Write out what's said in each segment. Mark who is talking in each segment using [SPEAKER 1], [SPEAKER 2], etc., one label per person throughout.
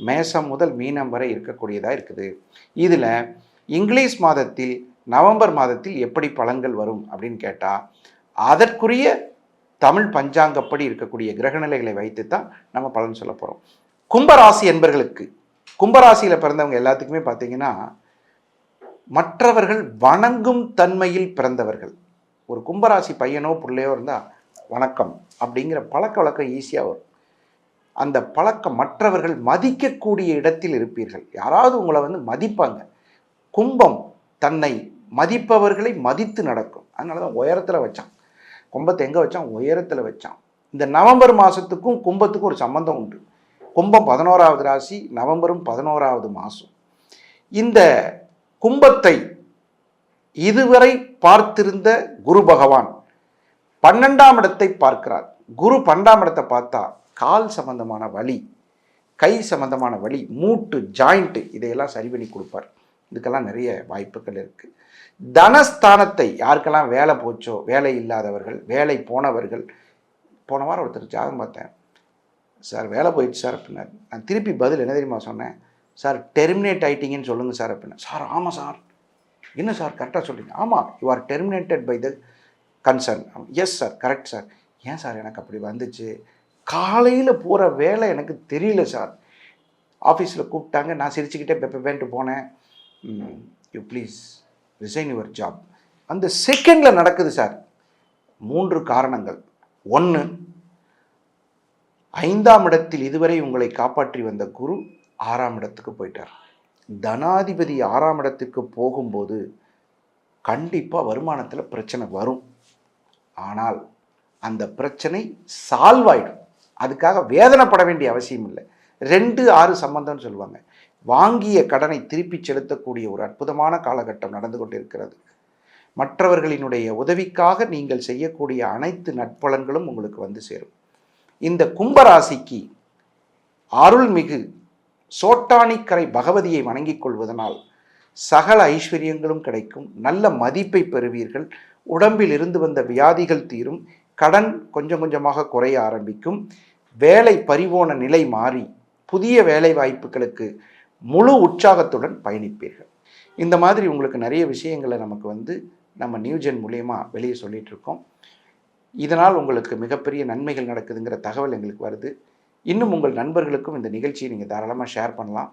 [SPEAKER 1] மேசம் முதல் மீனம் வரை இருக்கக்கூடியதாக இருக்குது. இதில் இங்கிலீஷ் மாதத்தில் நவம்பர் மாதத்தில் எப்படி பலன்கள் வரும் அப்படின்னு கேட்டால் அதற்குரிய தமிழ் பஞ்சாங்கப்படி இருக்கக்கூடிய கிரகநிலைகளை வைத்து தான் நம்ம பலன் சொல்ல போகிறோம் கும்பராசி என்பர்களுக்கு கும்பராசியில் பிறந்தவங்க எல்லாத்துக்குமே பார்த்தீங்கன்னா மற்றவர்கள் வணங்கும் தன்மையில் பிறந்தவர்கள். ஒரு கும்பராசி பையனோ பிள்ளையோ இருந்தால் வணக்கம் அப்படிங்கிற பழக்க வழக்கம் ஈஸியாக வரும். அந்த பழக்கம் மற்றவர்கள் மதிக்கக்கூடிய இடத்தில் இருப்பீர்கள். யாராவது உங்களை வந்து மதிப்பாங்க. கும்பம் தன்னை மதிப்பவர்களை மதித்து நடக்கும். அதனால தான் உயரத்தில் வச்சான். கும்பத்தை எங்கே வச்சான்? உயரத்தில் வச்சான். இந்த நவம்பர் மாதத்துக்கும் கும்பத்துக்கும் ஒரு சம்பந்தம் உண்டு. கும்பம் பதினோராவது ராசி நவம்பரும் பதினோராவது மாதம் இந்த கும்பத்தை இதுவரை பார்த்திருந்த குரு பகவான் பன்னெண்டாம் இடத்தை பார்க்கிறார். குரு பன்னெண்டாம் இடத்தை பார்த்தா கால் சம்பந்தமான வலி கை சம்பந்தமான வலி மூட்டு ஜாயிண்ட்டு இதையெல்லாம் சரி பண்ணி கொடுப்பார். இதுக்கெல்லாம் நிறைய வாய்ப்புகள் இருக்குது தனஸ்தானத்தை யாருக்கெல்லாம் வேலை போச்சோ வேலை இல்லாதவர்கள் வேலை போனவர்கள் போன வாரம் ஒருத்தர் ஜாதகம் பார்த்தேன். சார் வேலை போயிடுச்சு சார் அப்படின்னாரு. நான் திருப்பி பதில் என்ன தெரியுமா சொன்னேன்? சார் டெர்மினேட் ஆயிட்டீங்கன்னு சொல்லுங்கள் சார் அப்படின்னா சார் ஆமாம் சார். என்ன சார் கரெக்டாக சொல்கிறீங்க ஆமாம் you are terminated by the concern yes sir correct sir ஏன் சார் எனக்கு அப்படி வந்துச்சு? காலையில் போகிற வேலை எனக்கு தெரியல சார். ஆஃபீஸில் கூப்பிட்டாங்க. நான் சிரிச்சுக்கிட்டே பெப்பேன்ட்டு போனேன். You please. Resign your job. அந்த செகண்டில் நடக்குது சார். மூன்று காரணங்கள். ஒன்று ஐந்தாம் இடத்தில் இதுவரை உங்களை காப்பாற்றி வந்த குரு ஆறாம் இடத்துக்கு போயிட்டார். தனாதிபதி ஆறாம் இடத்துக்கு போகும்போது கண்டிப்பாக வருமானத்தில் பிரச்சனை வரும். ஆனால் அந்த பிரச்சனை சால்வ் ஆயிடும். அதுக்காக வேதனைப்பட வேண்டிய அவசியம் இல்லை. ரெண்டு ஆறு சம்பந்தம்னு சொல்லுவாங்க. வாங்கிய கடனை திருப்பி செலுத்தக்கூடிய ஒரு அற்புதமான காலகட்டம் நடந்து கொண்டிருக்கிறது. மற்றவர்களினுடைய உதவிக்காக நீங்கள் செய்யக்கூடிய அனைத்து நட்பலன்களும் உங்களுக்கு வந்து சேரும். இந்த கும்பராசிக்கு அருள்மிகு சோட்டானிக்கரை பகவதியை வணங்கிக் கொள்வதனால் சகல ஐஸ்வர்யங்களும் கிடைக்கும். நல்ல மதிப்பை பெறுவீர்கள். உடம்பில் இருந்து வந்த வியாதிகள் தீரும். கடன் கொஞ்சம் கொஞ்சமாக குறைய ஆரம்பிக்கும். வேலை பறிவோன நிலை மாறி புதிய வேலை வாய்ப்புகளுக்கு முழு உற்சாகத்துடன் பயணிப்பீர்கள். இந்த மாதிரி உங்களுக்கு நிறைய விஷயங்களை நமக்கு வந்து நம்ம நியூஜென் மூலயமா வெளியே சொல்லிகிட்ருக்கோம் இதனால் உங்களுக்கு மிகப்பெரிய நன்மைகள் நடக்குதுங்கிற தகவல் எங்களுக்கு வருது. இன்னும் உங்கள் நண்பர்களுக்கும் இந்த நிகழ்ச்சியை நீங்கள் தாராளமாக ஷேர் பண்ணலாம்.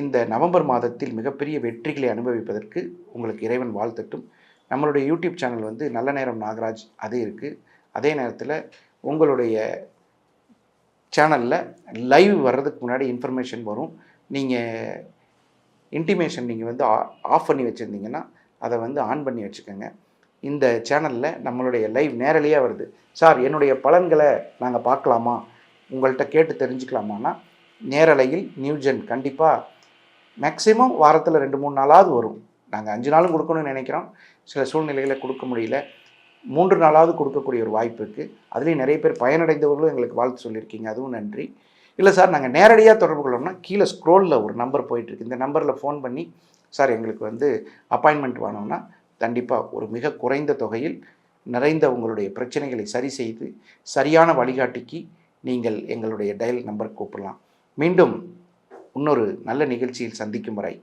[SPEAKER 1] இந்த நவம்பர் மாதத்தில் மிகப்பெரிய வெற்றிகளை அனுபவிப்பதற்கு உங்களுக்கு இறைவன் வாழ்த்தட்டும். நம்மளுடைய யூடியூப் சேனல் வந்து நல்ல நேரம் நாகராஜ் அது இருக்குது அதே நேரத்தில் உங்களுடைய சேனலில் லைவ் வர்றதுக்கு முன்னாடி இன்ஃபர்மேஷன் வரும். நீங்கள் இன்டிமேஷன் நீங்கள் வந்து ஆஃப் பண்ணி வச்சுருந்தீங்கன்னா அதை வந்து ஆன் பண்ணி வச்சுக்கோங்க. இந்த சேனலில் நம்மளுடைய லைவ் நேரலையாக வருது. சார் என்னுடைய பலன்களை நாங்கள் பார்க்கலாமா? உங்கள்கிட்ட கேட்டு தெரிஞ்சுக்கலாமான்னா நேரலையில் நியூஜென் கண்டிப்பாக மேக்ஸிமம் வாரத்தில் ரெண்டு மூணு நாளாவது வரும். நாங்கள் அஞ்சு நாளும் கொடுக்கணும்னு நினைக்கிறோம். சில சூழ்நிலைகளை கொடுக்க முடியல. மூன்று நாளாவது கொடுக்கக்கூடிய ஒரு வாய்ப்பு இருக்குது அதுலேயும் நிறைய பேர் பயனடைந்தவர்களும் எங்களுக்கு வாழ்த்து சொல்லியிருக்கீங்க. அதுவும் நன்றி. இல்லை சார் நாங்கள் நேரடியாக தொடர்பு கொள்ளோம்னா கீழே ஸ்க்ரோலில் ஒரு நம்பர் போயிட்டுருக்கு இந்த நம்பரில் ஃபோன் பண்ணி சார் எங்களுக்கு வந்து அப்பாயின்மெண்ட் வேணும்னா கண்டிப்பாக ஒரு மிக குறைந்த தொகையில் நிறைந்த உங்களுடைய பிரச்சனைகளை சரி செய்து சரியான வழிகாட்டிக்கு நீங்கள் எங்களுடைய டயல் நம்பர் கூப்பிடலாம் மீண்டும் இன்னொரு நல்ல நிகழ்ச்சியில் சந்திக்கும் வரை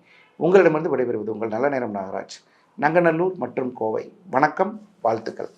[SPEAKER 1] உங்களிடமிருந்து விடைபெறுவது உங்கள் நல்ல நேரம் நாகராஜ். நங்கநல்லூர் மற்றும் கோவை. வணக்கம் வாழ்த்துக்கள்.